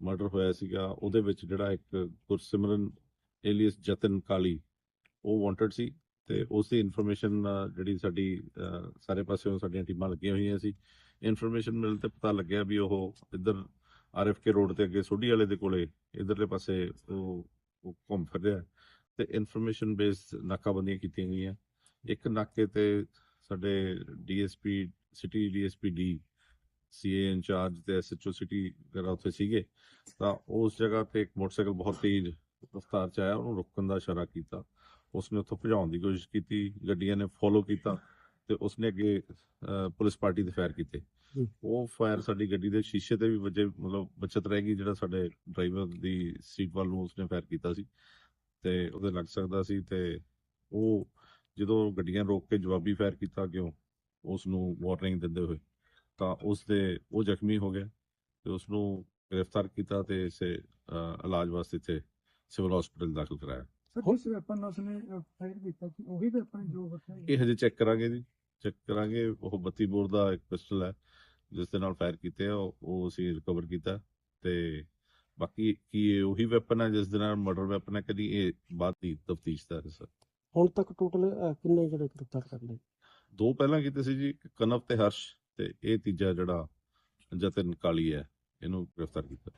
Murder ਹੋਇਆ ਸੀਗਾ, ਉਹਦੇ ਵਿੱਚ ਜਿਹੜਾ ਇੱਕ ਗੁਰਸਿਮਰਨ ਏਲੀਅਸ ਜਤਨ ਕਾਲੀ, ਉਹ ਵਾਂਟਡ ਸੀ ਤੇ ਉਸ ਦੀ ਇਨਫੋਰਮੇਸ਼ਨ ਜਿਹੜੀ ਸਾਡੀ ਸਾਰੇ ਪਾਸਿਓਂ ਸਾਡੀਆਂ ਟੀਮਾਂ ਲੱਗੀਆਂ ਹੋਈਆਂ ਸੀ। ਇਨਫੋਰਮੇਸ਼ਨ ਮਿਲ ਤੇ ਪਤਾ ਲੱਗਿਆ ਵੀ ਉਹ ਇੱਧਰ ਆਰਐਫਕੇ ਰੋਡ ਤੇ ਅੱਗੇ ਸੋਢੀ ਵਾਲੇ ਦੇ ਕੋਲੇ ਇਧਰਲੇ ਪਾਸੇ ਉਹ ਉਹ ਘੁੰਮ ਫਿਰ ਰਿਹਾ। ਤੇ ਇਨਫੋਰਮੇਸ਼ਨ ਬੇਸਡ ਨਾਕਾਬੰਦੀਆਂ ਕੀਤੀਆਂ ਗਈਆਂ। ਇੱਕ ਨਾਕੇ ਤੇ ਸਾਡੇ DSP city DSP D CA incharge ਤੇ ਐਸਐਚਓ ਸਿਟੀ ਵਗੈਰਾ ਉੱਥੇ ਸੀਗੇ ਤਾਂ ਉਸ ਜਗ੍ਹਾ ਤੇ ਇੱਕ ਮੋਟਰਸਾਈਕਲ ਬਹੁਤ ਤੇਜ਼ ਰਫ਼ਤਾਰ ਚ ਆਇਆ ਉਹਨੂੰ ਰੋਕਣ ਦਾ ਇਸ਼ਾਰਾ ਕੀਤਾ। ਉਸਨੇ ਉੱਥੋਂ ਭਜਾਉਣ ਦੀ ਕੋਸ਼ਿਸ਼ ਕੀਤੀ ਗੱਡੀਆਂ ਨੇ ਫੋਲੋ ਕੀਤਾ ਤੇ ਉਸਨੇ ਅੱਗੇ ਪੁਲਿਸ ਪਾਰਟੀ ਤੇ ਫਾਇਰ ਕੀਤੇ। ਉਹ ਫਾਇਰ ਸਾਡੀ ਗੱਡੀ ਦੇ ਸ਼ੀਸ਼ੇ ਤੇ ਵੀ ਵੱਜੇ ਮਤਲਬ ਬਚਤ ਰਹਿ ਗਈ ਜਿਹੜਾ ਸਾਡੇ ਡਰਾਈਵਰ ਦੀ ਸੀਟ ਵੱਲ ਨੂੰ ਉਸਨੇ ਫਾਇਰ ਕੀਤਾ ਸੀ। ਤੇ ਉਹਦੇ ਲੱਗ ਸਕਦਾ ਸੀ ਤੇ ਉਹ ਜਦੋਂ ਗੱਡੀਆਂ ਰੋਕ ਕੇ ਜਵਾਬੀ ਫਾਇਰ ਕੀਤਾ ਕਿਉਂ ਉਸ ਨੂੰ ਵਾਰਨਿੰਗ ਦਿੰਦੇ ਹੋਏ। ਤਾਂ ਉਸ ਦੇ ਉਹ ਜ਼ਖਮੀ ਹੋ ਗਿਆ ਤੇ ਉਸ ਨੂੰ ਗ੍ਰਿਫਤਾਰ ਕੀਤਾ ਤੇ ਇਸੇ ਇਲਾਜ ਵਾਸਤੇ ਇੱਥੇ ਸਿਵਲ ਹਸਪੀਟਲ ਦਾਖਲ ਕਰਾਇਆ। ਸਰ ਜਿਸ ਵੈਪਨ ਨਾਲ ਉਸਨੇ ਫਾਇਰ ਕੀਤਾ ਸੀ ਉਹੀ ਵੈਪਨ ਜੋ ਵਰਤਿਆ ਇਹ ਹਜੇ ਚੈੱਕ ਕਰਾਂਗੇ ਜੀ। ਚੈੱਕ ਕਰਾਂਗੇ ਉਹ 32 ਬੋਰ ਦਾ ਇੱਕ ਪਿਸਟਲ ਹੈ ਜਿਸ ਦੇ ਨਾਲ ਫਾਇਰ ਕੀਤੇ ਆ ਉਹ ਉਹ ਅਸੀਂ ਰਿਕਵਰ ਕੀਤਾ ਤੇ ਬਾਕੀ ਕੀ ਇਹ ਉਹੀ ਵੈਪਨ ਹੈ ਜਿਸ ਦੇ ਨਾਲ ਮਰਡਰ ਵੈਪਨ ਹੈ ਕਦੀ ਇਹ ਬਾਅਦ ਦੀ ਤਫਤੀਸ਼ ਦਾ ਹੈ ਸਰ। ਹੁਣ ਤੱਕ ਟੋਟਲ ਕਿੰਨੇ ਜਿਹੜੇ ਗ੍ਰਿਫਤਾਰ ਕਰ ਲਏ? ਦੋ ਪਹਿਲਾਂ ਕੀਤੇ ਸੀ ਜੀ ਕਨਵ ਤੇ ਹਰਸ਼। ਤੇ ਇਹ ਤੀਜਾ ਜਿਹੜਾ ਜਤਨ ਕਾਲੀ ਹੈ ਇਹਨੂੰ ਗ੍ਰਿਫਤਾਰ ਕੀਤਾ।